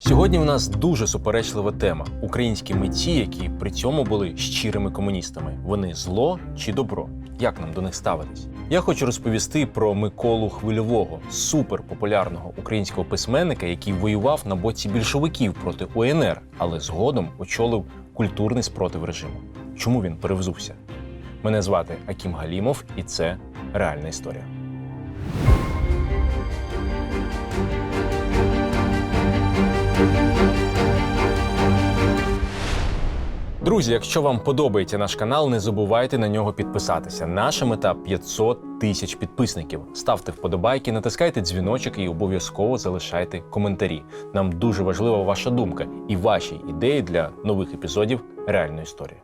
Сьогодні в нас дуже суперечлива тема: українські митці, які при цьому були щирими комуністами. Вони зло чи добро? Як нам до них ставитись? Я хочу розповісти про Миколу Хвильового, суперпопулярного українського письменника, який воював на боці більшовиків проти УНР, але згодом очолив культурний спротив режиму. Чому він перевзувся? Мене звати Акім Галімов, і це реальна історія. Друзі, якщо вам подобається наш канал, не забувайте на нього підписатися. Наша мета 500 тисяч підписників. Ставте вподобайки, натискайте дзвіночок і обов'язково залишайте коментарі. Нам дуже важлива ваша думка і ваші ідеї для нових епізодів реальної історії.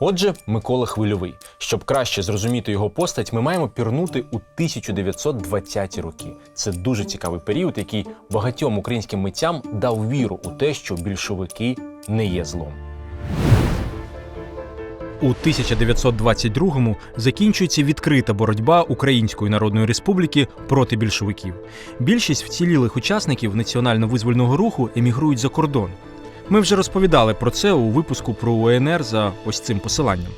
Отже, Микола Хвильовий. Щоб краще зрозуміти його постать, ми маємо пірнути у 1920-ті роки. Це дуже цікавий період, який багатьом українським митцям дав віру у те, що більшовики не є злом. У 1922-му закінчується відкрита боротьба Української Народної Республіки проти більшовиків. Більшість вцілілих учасників національно-визвольного руху емігрують за кордон. Ми вже розповідали про це у випуску про УНР за ось цим посиланням.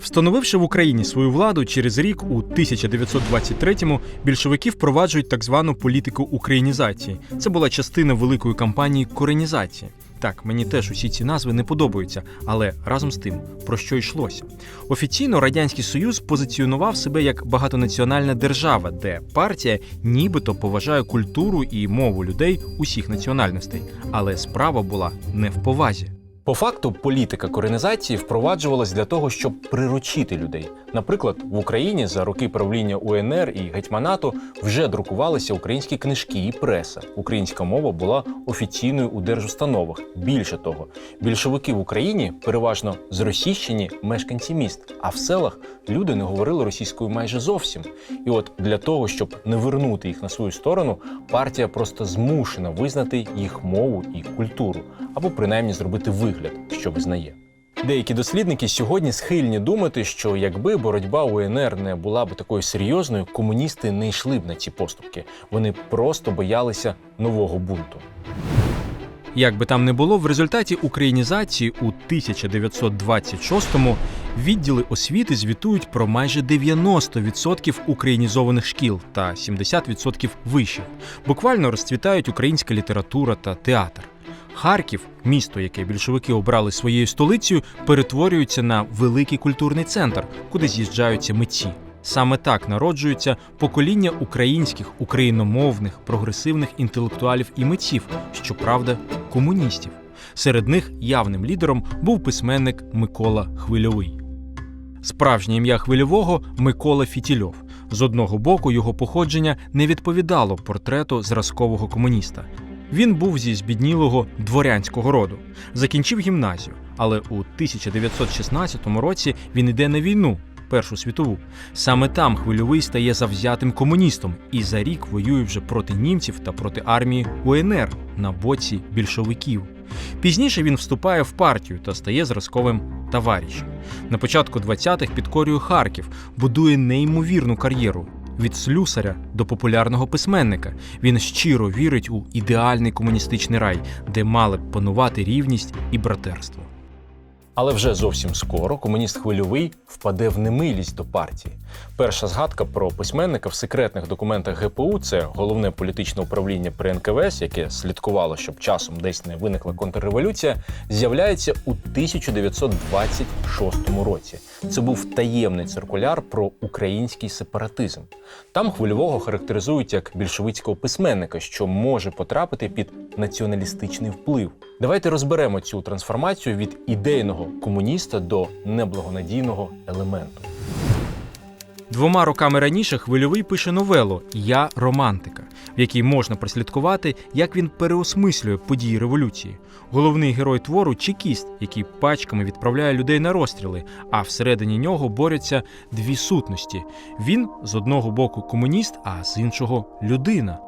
Встановивши в Україні свою владу через рік у 1923-му більшовики впроваджують так звану політику українізації. Це була частина великої кампанії коренізації. Так, мені теж усі ці назви не подобаються, але разом з тим, про що йшлося? Офіційно Радянський Союз позиціонував себе як багатонаціональна держава, де партія нібито поважає культуру і мову людей усіх національностей. Але справа була не в повазі. По факту, політика коренізації впроваджувалась для того, щоб приручити людей. Наприклад, в Україні за роки правління УНР і гетьманату вже друкувалися українські книжки і преса. Українська мова була офіційною у держустановах. Більше того, більшовики в Україні переважно зросійщені мешканці міст, а в селах люди не говорили російською майже зовсім. І от для того, щоб не вернути їх на свою сторону, партія просто змушена визнати їх мову і культуру, або принаймні зробити вигляд, що визнає. Деякі дослідники сьогодні схильні думати, що якби боротьба УНР не була б такою серйозною, комуністи не йшли б на ці поступки. Вони просто боялися нового бунту. Як би там не було, в результаті українізації у 1926-му відділи освіти звітують про майже 90% українізованих шкіл та 70% вишів. Буквально розцвітають українська література та театр. Харків, місто, яке більшовики обрали своєю столицею, перетворюється на великий культурний центр, куди з'їжджаються митці. Саме так народжується покоління українських, україномовних, прогресивних інтелектуалів і митців, щоправда, комуністів. Серед них явним лідером був письменник Микола Хвильовий. Справжнє ім'я Хвильового Микола Фітільов. З одного боку, його походження не відповідало портрету зразкового комуніста. Він був зі збіднілого дворянського роду, закінчив гімназію, але у 1916 році він йде на війну, Першу світову. Саме там хвильовий стає завзятим комуністом і за рік воює вже проти німців та проти армії УНР на боці більшовиків. Пізніше він вступає в партію та стає зразковим товаришем. На початку 20-х підкорює Харків, будує неймовірну кар'єру. Від слюсаря до популярного письменника він щиро вірить у ідеальний комуністичний рай, де мали б панувати рівність і братерство. Але вже зовсім скоро комуніст хвильовий впаде в немилість до партії. Перша згадка про письменника в секретних документах ГПУ це головне політичне управління при НКВС, яке слідкувало, щоб часом десь не виникла контрреволюція, з'являється у 1926 році. Це був таємний циркуляр про український сепаратизм. Там хвильового характеризують як більшовицького письменника, що може потрапити під націоналістичний вплив. Давайте розберемо цю трансформацію від ідейного комуніста до неблагонадійного елементу. Двома роками раніше хвильовий пише новелу Я романтика, в якій можна прослідкувати, як він переосмислює події революції. Головний герой твору чекіст, який пачками відправляє людей на розстріли, а всередині нього борються дві сутності. Він з одного боку комуніст, а з іншого людина.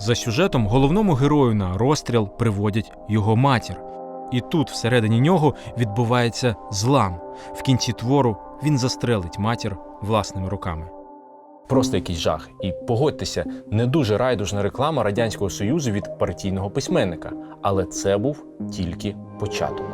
За сюжетом головному герою на розстріл приводять його матір. І тут всередині нього відбувається злам. В кінці твору він застрелить матір власними руками. Просто якийсь жах. І погодьтеся, не дуже райдужна реклама Радянського Союзу від партійного письменника. Але це був тільки початок.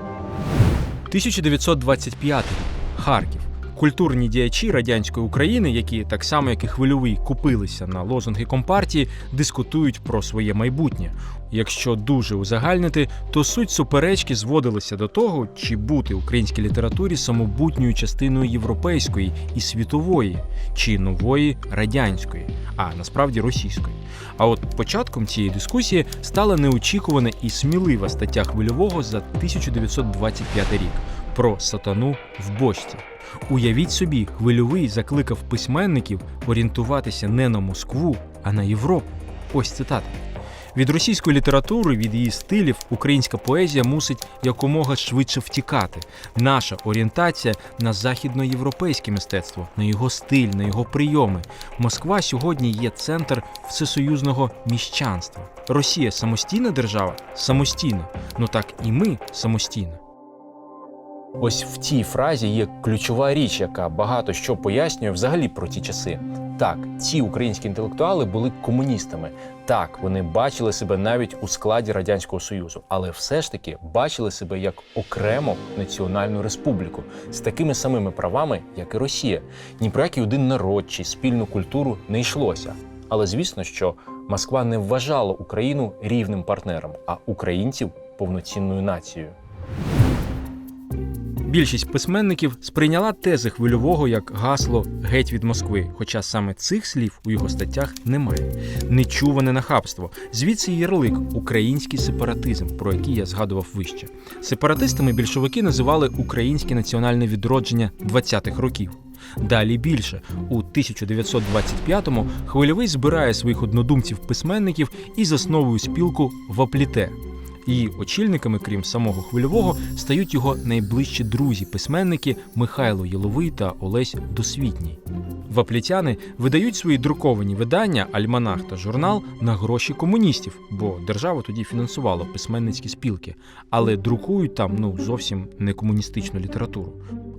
1925 рік. Харків. Культурні діячі радянської України, які так само як і хвильовий купилися на лозунги компартії, дискутують про своє майбутнє. Якщо дуже узагальнити, то суть суперечки зводилася до того, чи бути українській літературі самобутньою частиною європейської і світової, чи нової радянської, а насправді російської. А от початком цієї дискусії стала неочікувана і смілива стаття хвильового за 1925 рік про сатану в бочці. Уявіть собі, хвильовий закликав письменників орієнтуватися не на Москву, а на Європу. Ось цитата. Від російської літератури, від її стилів, українська поезія мусить якомога швидше втікати. Наша орієнтація на західноєвропейське мистецтво, на його стиль, на його прийоми. Москва сьогодні є центр всесоюзного міщанства. Росія самостійна держава? Самостійна. Ну так і ми самостійна. Ось в цій фразі є ключова річ, яка багато що пояснює взагалі про ті часи. Так, ці українські інтелектуали були комуністами. Так, вони бачили себе навіть у складі радянського союзу, але все ж таки бачили себе як окрему національну республіку з такими самими правами, як і Росія. Ні про який один народ чи спільну культуру не йшлося. Але звісно, що Москва не вважала Україну рівним партнером, а українців повноцінною нацією. Більшість письменників сприйняла тези хвильового як гасло геть від Москви, хоча саме цих слів у його статтях немає. Нечуване нахабство. Звідси ярлик український сепаратизм, про який я згадував вище. Сепаратистами більшовики називали українське національне відродження 20-х років. Далі більше у 1925-му хвильовий збирає своїх однодумців-письменників і засновує спілку Вапліте. Її очільниками, крім самого хвильового, стають його найближчі друзі-письменники Михайло Єловий та Олесь Досвітній. Ваплітяни видають свої друковані видання, альманах та журнал на гроші комуністів, бо держава тоді фінансувала письменницькі спілки, але друкують там ну зовсім не комуністичну літературу.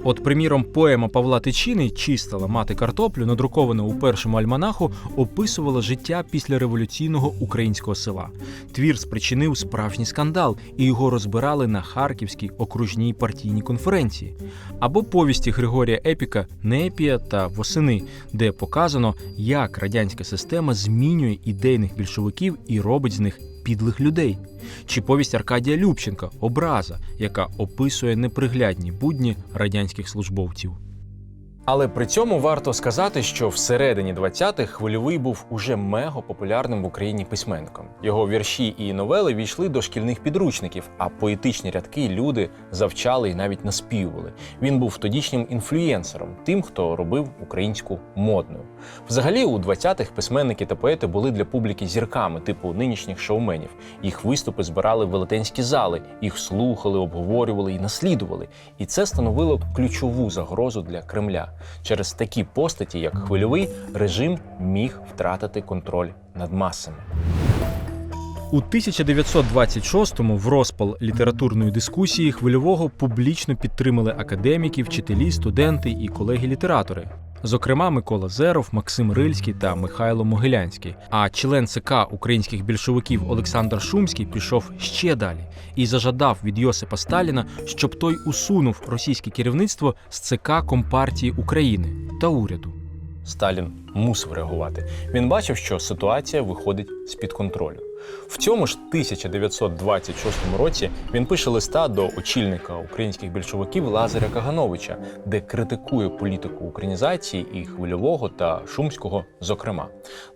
От, приміром, поема Павла Тичини Чистила мати картоплю, надрукована у першому альманаху, описувала життя післяреволюційного українського села. Твір спричинив справжній скандал, і його розбирали на Харківській окружній партійній конференції. Або повісті Григорія Епіка Непія та Восени, де показано, як радянська система змінює ідейних більшовиків і робить з них підлих людей. Чи повість Аркадія Любченка Образа, яка описує неприглядні будні радянських службовців. Але при цьому варто сказати, що всередині 20-х хвильовий був уже мега популярним в Україні письменником. Його вірші і новели війшли до шкільних підручників, а поетичні рядки люди завчали і навіть наспівували. Він був тодішнім інфлюєнсером, тим, хто робив українську модною. Взагалі, у 20-х письменники та поети були для публіки зірками, типу нинішніх шоуменів. Їх виступи збирали в велетенські зали, їх слухали, обговорювали і наслідували. І це становило ключову загрозу для Кремля. Через такі постаті, як хвильовий, режим міг втратити контроль над масами. У 1926-му в розпал літературної дискусії хвильового публічно підтримали академіки, вчителі, студенти і колеги-літератори. Зокрема, Микола Зеров, Максим Рильський та Михайло Могилянський. А член ЦК українських більшовиків Олександр Шумський пішов ще далі і зажадав від Йосипа Сталіна, щоб той усунув російське керівництво з ЦК Компартії України та уряду. Сталін мусив реагувати. Він бачив, що ситуація виходить з-під контролю. В цьому ж 1926 році він пише листа до очільника українських більшовиків Лазаря Кагановича, де критикує політику українізації і хвильового та шумського. Зокрема,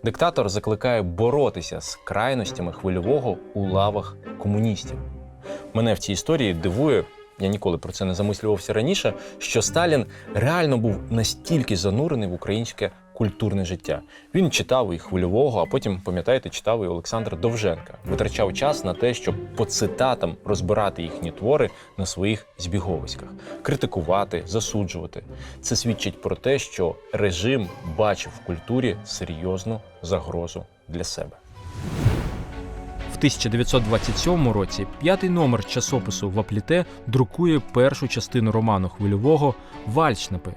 диктатор закликає боротися з крайностями хвильового у лавах комуністів. Мене в цій історії дивує. Я ніколи про це не замислювався раніше. Що Сталін реально був настільки занурений в українське культурне життя. Він читав і хвильового, а потім, пам'ятаєте, читав і Олександра Довженка. Витрачав час на те, щоб по цитатам розбирати їхні твори на своїх збіговиськах, критикувати, засуджувати. Це свідчить про те, що режим бачив в культурі серйозну загрозу для себе. В 1927 році п'ятий номер часопису Вапліте друкує першу частину роману хвильового Вальшнепи,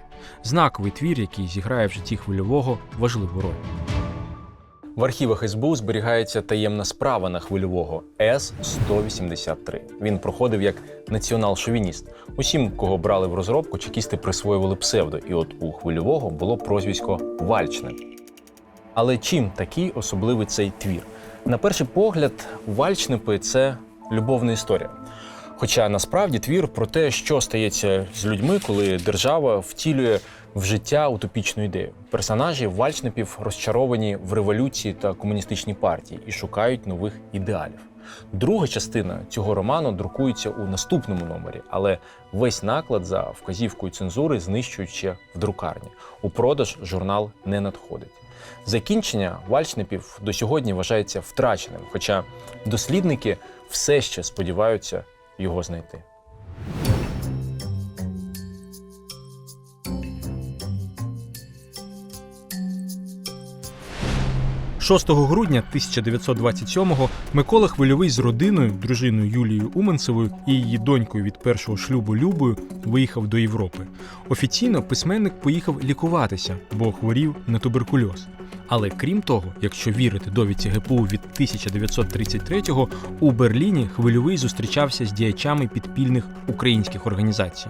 знаковий твір, який зіграє в житті хвильового важливу роль. В архівах СБУ зберігається таємна справа на хвильового С-183. Він проходив як націонал-шовініст. Усім, кого брали в розробку, чекісти присвоювали псевдо, і от у хвильового було прозвисько Вальчне. Але чим такий особливий цей твір? На перший погляд, Вальчнепи це любовна історія. Хоча насправді твір про те, що стається з людьми, коли держава втілює в життя утопічну ідею. Персонажі Вальчнепів розчаровані в революції та комуністичній партії і шукають нових ідеалів. Друга частина цього роману друкується у наступному номері, але весь наклад за вказівкою цензури знищують ще в друкарні. У продаж журнал не надходить. Закінчення Вальчнепів до сьогодні вважається втраченим, хоча дослідники все ще сподіваються його знайти. 6 грудня 1927-го Микола Хвильовий з родиною, дружиною Юлією Уменцевою і її донькою від першого шлюбу Любою виїхав до Європи. Офіційно письменник поїхав лікуватися, бо хворів на туберкульоз. Але крім того, якщо вірити довідці ГПУ від 1933-го, у Берліні Хвильовий зустрічався з діячами підпільних українських організацій.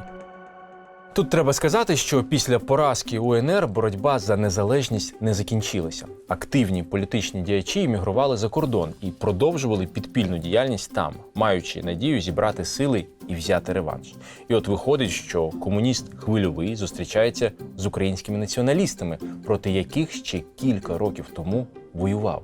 Тут треба сказати, що після поразки УНР боротьба за незалежність не закінчилася. Активні політичні діячі іммігрували за кордон і продовжували підпільну діяльність там, маючи надію зібрати сили і взяти реванш. І от виходить, що комуніст хвильовий зустрічається з українськими націоналістами, проти яких ще кілька років тому воював.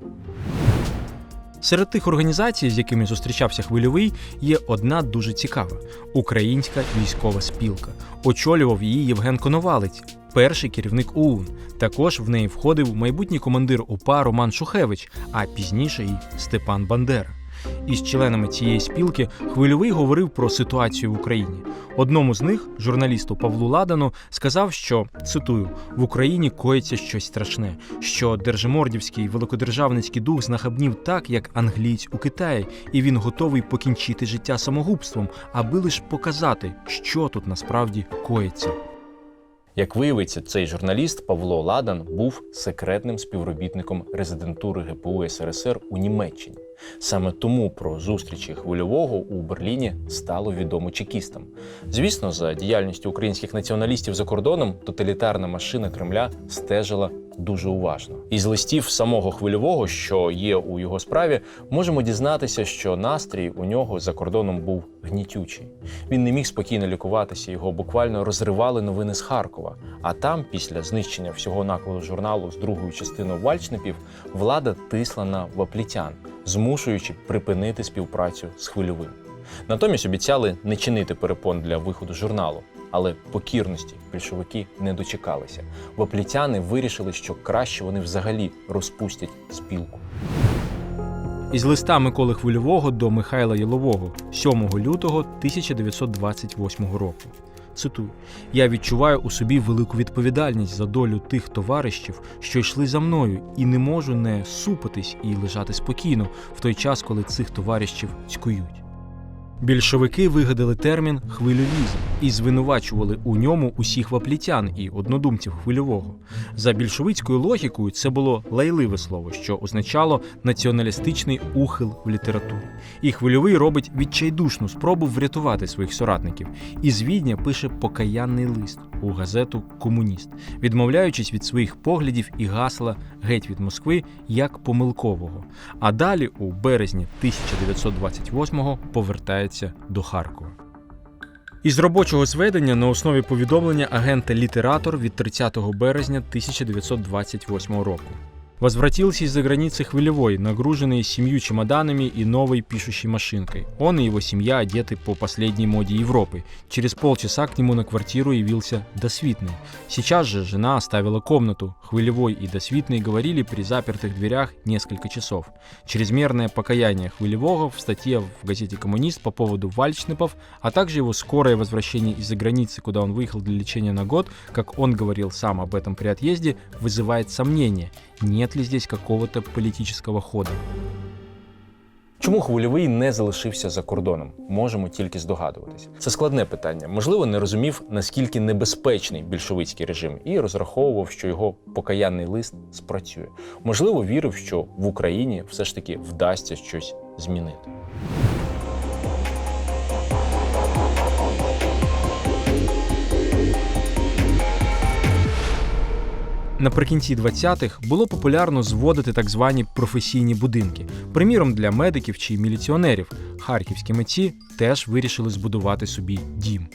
Серед тих організацій, з якими зустрічався хвильовий, є одна дуже цікава українська військова спілка. Очолював її Євген Коновалець, перший керівник ОУН. Також в неї входив майбутній командир УПА Роман Шухевич, а пізніше й Степан Бандера. Із членами цієї спілки хвильовий говорив про ситуацію в Україні. Одному з них, журналісту Павлу Ладану, сказав, що цитую: в Україні коїться щось страшне, що держимордівський великодержавницький дух знахабнів так, як англієць у Китаї, і він готовий покінчити життя самогубством, аби лише показати, що тут насправді коїться. Як виявиться, цей журналіст Павло Ладан був секретним співробітником резидентури ГПУ СРСР у Німеччині. Саме тому про зустрічі хвильового у Берліні стало відомо чекістам. Звісно, за діяльністю українських націоналістів за кордоном тоталітарна машина Кремля стежила дуже уважно. Із листів самого хвильового, що є у його справі, можемо дізнатися, що настрій у нього за кордоном був гнітючий. Він не міг спокійно лікуватися, його буквально розривали новини з Харкова. А там, після знищення всього накладу журналу з другою частиною Вальчнепів, влада тисла на ваплітян, змушуючи припинити співпрацю з хвильовим. Натомість обіцяли не чинити перепон для виходу журналу. Але покірності більшовики не дочекалися. Ваплітяни вирішили, що краще вони взагалі розпустять спілку. Із листа Миколи Хвильового до Михайла Єлового 7 лютого 1928 року. Цитую: я відчуваю у собі велику відповідальність за долю тих товаришів, що йшли за мною, і не можу не супитись і лежати спокійно в той час, коли цих товаришів цькують. Більшовики вигадали термін хвильовізм і звинувачували у ньому усіх ваплітян і однодумців хвильового. За більшовицькою логікою, це було лайливе слово, що означало націоналістичний ухил в літературі. І хвильовий робить відчайдушну спробу врятувати своїх соратників. Із Відня пише покаянний лист у газету Комуніст, відмовляючись від своїх поглядів і гасла геть від Москви як помилкового. А далі, у березні 1928-го, повертається до Харкова. Із робочого зведення на основі повідомлення агента Літератор від 30 березня 1928 року. Возвратился из-за границы Хвилевой, нагруженный семью чемоданами и новой пишущей машинкой. Он и его семья одеты по последней моде Европы. Через полчаса к нему на квартиру явился Досвитный. Сейчас же жена оставила комнату. Хвилевой и Досвитный говорили при запертых дверях несколько часов. Чрезмерное покаяние Хвилевого в статье в газете «Коммунист» по поводу Вальчнепов, а также его скорое возвращение из-за границы, куда он выехал для лечения на год, как он говорил сам об этом при отъезде, вызывает сомнения, нет ли здесь какого-то политического хода. Чому хвильовий не залишився за кордоном? Можемо тільки здогадуватися. Це складне питання. Можливо, не розумів, наскільки небезпечний більшовицький режим, і розраховував, що його покаянний лист спрацює. Можливо, вірив, що в Україні все ж таки вдасться щось змінити. Наприкінці 20-х було популярно зводити так звані професійні будинки. Приміром, для медиків чи міліціонерів харківські митці теж вирішили збудувати собі дім.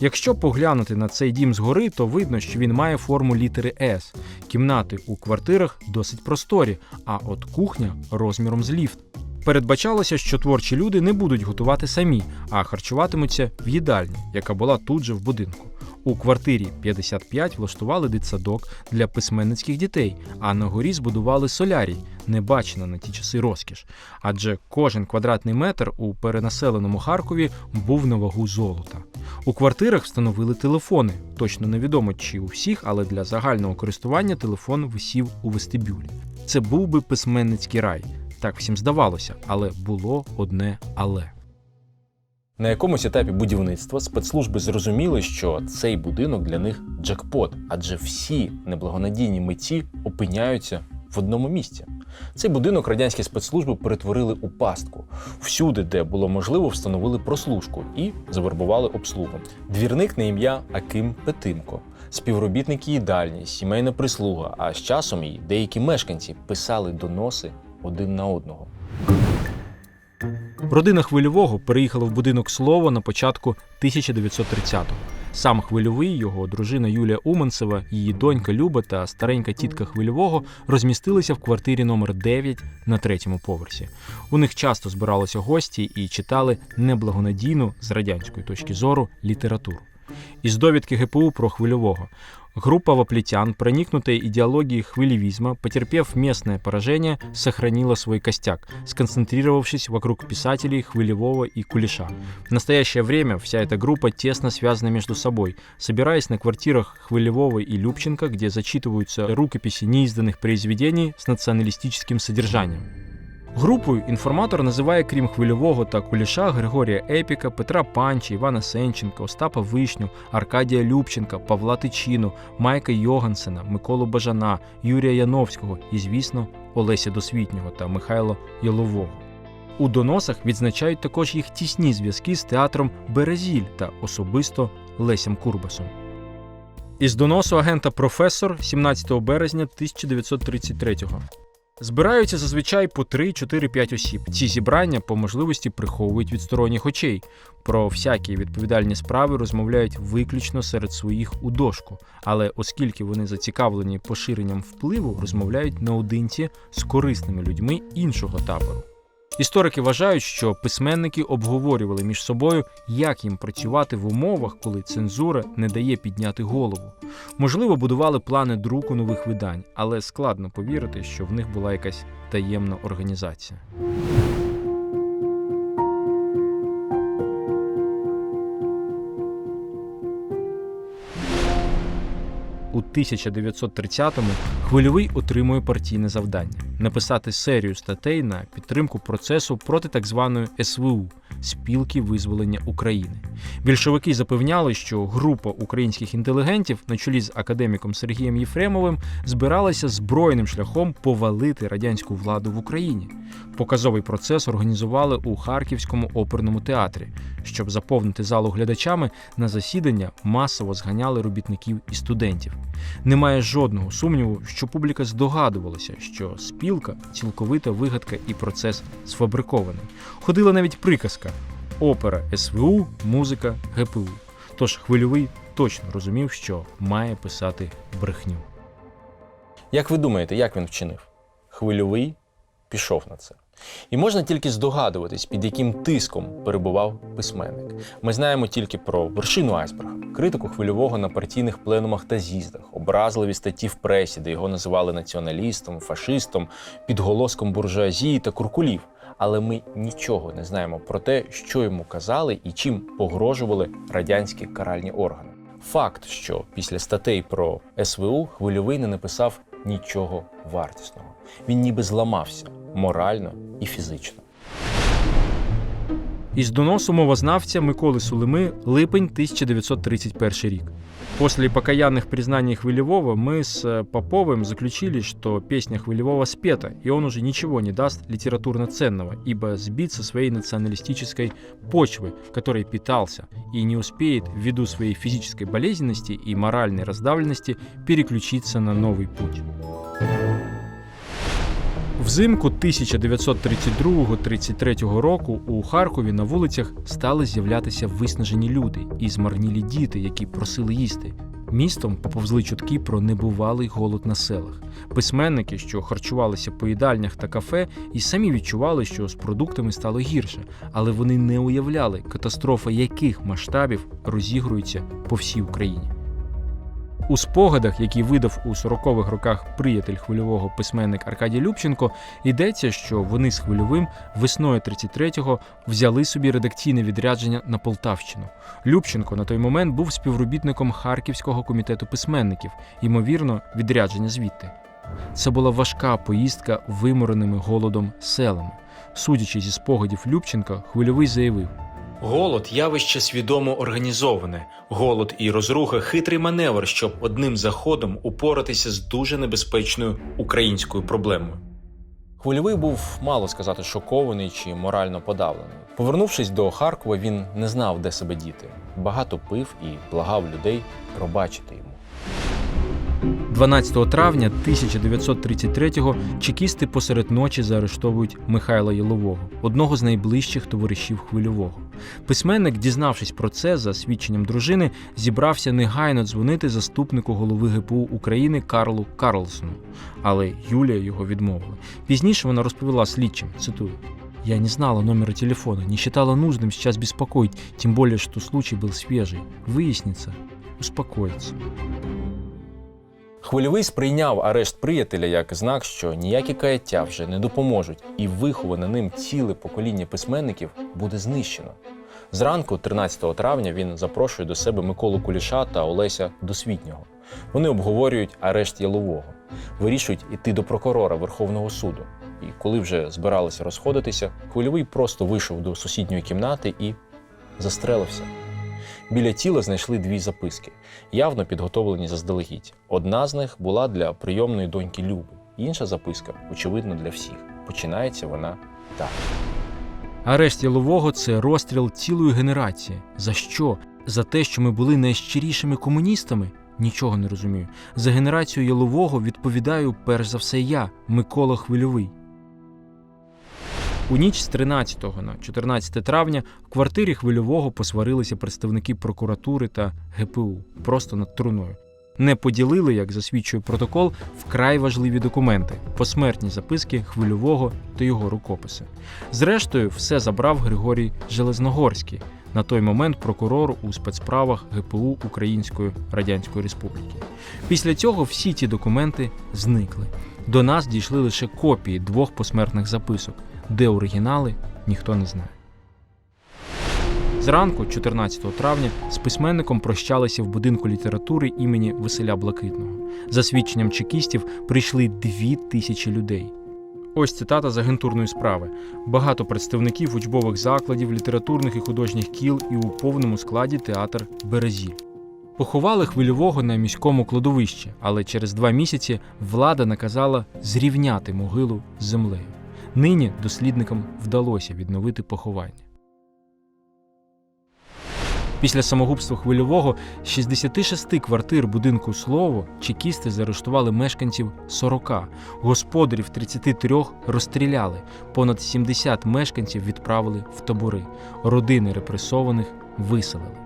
Якщо поглянути на цей дім згори, то видно, що він має форму літери С. Кімнати у квартирах досить просторі, а от кухня розміром з ліфт. Передбачалося, що творчі люди не будуть готувати самі, а харчуватимуться в їдальні, яка була тут же в будинку. У квартирі 55 влаштували дитсадок для письменницьких дітей, а на горі збудували солярій, не бачена на ті часи розкіш. Адже кожен квадратний метр у перенаселеному Харкові був на вагу золота. У квартирах встановили телефони. Точно невідомо чи у всіх, але для загального користування телефон висів у вестибюлі. Це був би письменницький рай. Так всім здавалося, але було одне але. На якомусь етапі будівництва спецслужби зрозуміли, що цей будинок для них джекпот, адже всі неблагонадійні митці опиняються в одному місці. Цей будинок радянські спецслужби перетворили у пастку. Всюди, де було можливо, встановили прослушку і завербували обслугу. Двірник на ім'я Аким Петимко, співробітники їдальні, сімейна прислуга. А з часом і деякі мешканці писали доноси один на одного. Родина хвильового переїхала в будинок Слово на початку 1930-го. Сам хвильовий, його дружина Юлія Уманцева, її донька Люба та старенька тітка хвильового розмістилися в квартирі номер 9 на третьому поверсі. У них часто збиралися гості і читали неблагонадійну з радянської точки зору літературу. Із довідки ГПУ про хвильового. Группа воплитян, проникнутая идеологией хвилевизма, потерпев местное поражение, сохранила свой костяк, сконцентрировавшись вокруг писателей Хвилевого и Кулеша. В настоящее время вся эта группа тесно связана между собой, собираясь на квартирах Хвилевого и Любченко, где зачитываются рукописи неизданных произведений с националистическим содержанием. Групою інформатор називає крім хвильового та куліша Григорія Епіка, Петра Панчі, Івана Сенченка, Остапа Вишню, Аркадія Любченка, Павла Тичину, Майка Йогансена, Миколу Бажана, Юрія Яновського і, звісно, Олеся Досвітнього та Михайла Ялового. У доносах відзначають також їх тісні зв'язки з театром Березіль та особисто Лесям Курбасом. Із доносу агента професор 17 березня 1933-го. Збираються зазвичай по 3-4-5 осіб. Ці зібрання по можливості приховують від сторонніх очей. Про всякі відповідальні справи розмовляють виключно серед своїх у дошку. Але оскільки вони зацікавлені поширенням впливу, розмовляють наодинці з корисними людьми іншого табору. Історики вважають, що письменники обговорювали між собою, як їм працювати в умовах, коли цензура не дає підняти голову. Можливо, будували плани друку нових видань, але складно повірити, що в них була якась таємна організація. У 1930-му хвильовий отримує партійне завдання написати серію статей на підтримку процесу проти так званої СВУ спілки визволення України. Більшовики запевняли, що група українських інтелігентів на чолі з академіком Сергієм Єфремовим збиралася збройним шляхом повалити радянську владу в Україні. Показовий процес організували у Харківському оперному театрі. Щоб заповнити залу глядачами, на засідання масово зганяли робітників і студентів. Немає жодного сумніву, що публіка здогадувалася, що спілка цілковита вигадка і процес сфабрикований. Ходила навіть приказка: опера СВУ, музика ГПУ. Тож хвильовий точно розумів, що має писати брехню. Як ви думаєте, як він вчинив? Хвильовий пішов на це. І можна тільки здогадуватись, під яким тиском перебував письменник. Ми знаємо тільки про вершину айсберга, критику хвильового на партійних пленумах та з'їздах, образливі статті в пресі, де його називали націоналістом, фашистом, підголоском буржуазії та куркулів. Але ми нічого не знаємо про те, що йому казали і чим погрожували радянські каральні органи. Факт, що після статей про СВУ хвильовий не написав нічого вартісного. Він ніби зламався морально і фізично. Із доносу мовознавця Миколи Сулими липень 1931 рік. После покаянных признаний Хвилевого мы с Поповым заключили, что песня Хвилевого спета, и он уже ничего не даст литературно ценного, ибо сбит со своей националистической почвы, которой питался, и не успеет ввиду своей физической болезненности и моральной раздавленности переключиться на новый путь. Взимку 1932-33 року у Харкові на вулицях стали з'являтися виснажені люди і змарнілі діти, які просили їсти. Містом поповзли чутки про небувалий голод на селах. Письменники, що харчувалися по їдальнях та кафе, і самі відчували, що з продуктами стало гірше, але вони не уявляли, катастрофа яких масштабів розігрується по всій Україні. У спогадах, які видав у 40-х роках приятель хвильового письменник Аркадій Любченко, йдеться, що вони з хвильовим весною 33-го взяли собі редакційне відрядження на Полтавщину. Любченко на той момент був співробітником Харківського комітету письменників, ймовірно, відрядження звідти. Це була важка поїздка вимореними голодом селами. Судячи зі спогадів Любченка, хвильовий заявив: Голод явище свідомо організоване. Голод і розруха хитрий маневр, щоб одним заходом упоратися з дуже небезпечною українською проблемою. Хвильовий був мало сказати шокований чи морально подавлений. Повернувшись до Харкова, він не знав, де себе діти. Багато пив і благав людей пробачити йому. 12 травня 1933-го чекісти посеред ночі заарештовують Михайла Ялового, одного з найближчих товаришів хвильового. Письменник, дізнавшись про це за свідченням дружини, зібрався негайно дзвонити заступнику голови ГПУ України Карлу Карлсону. Але Юлія його відмовила. Пізніше вона розповіла слідчим, цитую. Я не знала номера телефона, не считала нужным сейчас беспокоить, тем более, что случай был свежий. Выяснится, успокоится. Хвильовий сприйняв арешт приятеля як знак, що ніякі каяття вже не допоможуть, і виховане ним ціле покоління письменників буде знищено. Зранку, 13 травня, він запрошує до себе Миколу Куліша та Олеся Досвітнього. Вони обговорюють арешт Ялового, вирішують іти до прокурора Верховного суду. І коли вже збиралися розходитися, хвильовий просто вийшов до сусідньої кімнати і застрелився. Біля тіла знайшли дві записки, явно підготовлені заздалегідь. Одна з них була для прийомної доньки Люби, інша записка, очевидно, для всіх. Починається вона так. Арешт Ялового це розстріл цілої генерації. За що? За те, що ми були найщирішими комуністами? Нічого не розумію. За генерацію Ялового відповідаю перш за все я, Микола Хвильовий. У ніч з 13 на 14 травня в квартирі Хвильового посварилися представники прокуратури та ГПУ просто над труною. Не поділили, як засвідчує протокол, вкрай важливі документи посмертні записки Хвильового та його рукописи. Зрештою, все забрав Григорій Железногорський, на той момент прокурор у спецправах ГПУ Української Радянської Республіки. Після цього всі ті документи зникли. До нас дійшли лише копії двох посмертних записок, де оригінали ніхто не знає. Зранку, 14 травня, з письменником прощалися в будинку літератури імені Василя Блакитного. За свідченням чекістів прийшли дві тисячі людей. Ось цитата з агентурної справи: багато представників учбових закладів, літературних і художніх кіл і у повному складі театр Березі. Поховали хвильового на міському кладовищі, але через два місяці влада наказала зрівняти могилу з землею. Нині дослідникам вдалося відновити поховання. Після самогубства хвильового з 66 квартир будинку Слово чекісти заарештували мешканців 40, господарів 33 розстріляли, понад 70 мешканців відправили в табори, родини репресованих виселили.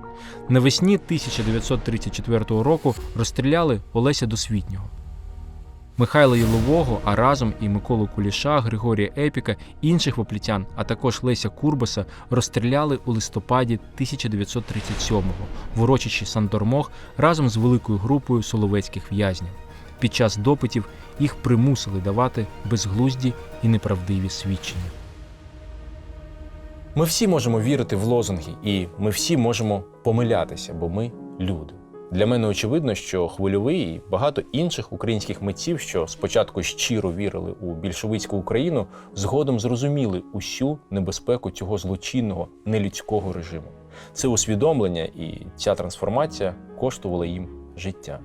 Навесні 1934 року розстріляли Олеся Досвітнього. Михайла Єлового, а разом і Миколу Куліша, Григорія Епіка, інших воплітян, а також Леся Курбаса розстріляли у листопаді 1937-го в урочищі Сандормох разом з великою групою соловецьких в'язнів. Під час допитів їх примусили давати безглузді і неправдиві свідчення. Ми всі можемо вірити в лозунги, і ми всі можемо помилятися, бо ми люди. Для мене очевидно, що хвильовий і багато інших українських митців, що спочатку щиро вірили у більшовицьку Україну, згодом зрозуміли усю небезпеку цього злочинного нелюдського режиму. Це усвідомлення і ця трансформація коштувала їм життя.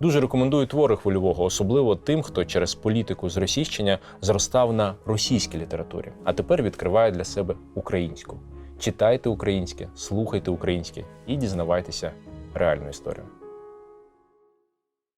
Дуже рекомендую твори хвильового, особливо тим, хто через політику зросійщення зростав на російській літературі, а тепер відкриває для себе українську. Читайте українське, слухайте українське і дізнавайтеся реальну історію.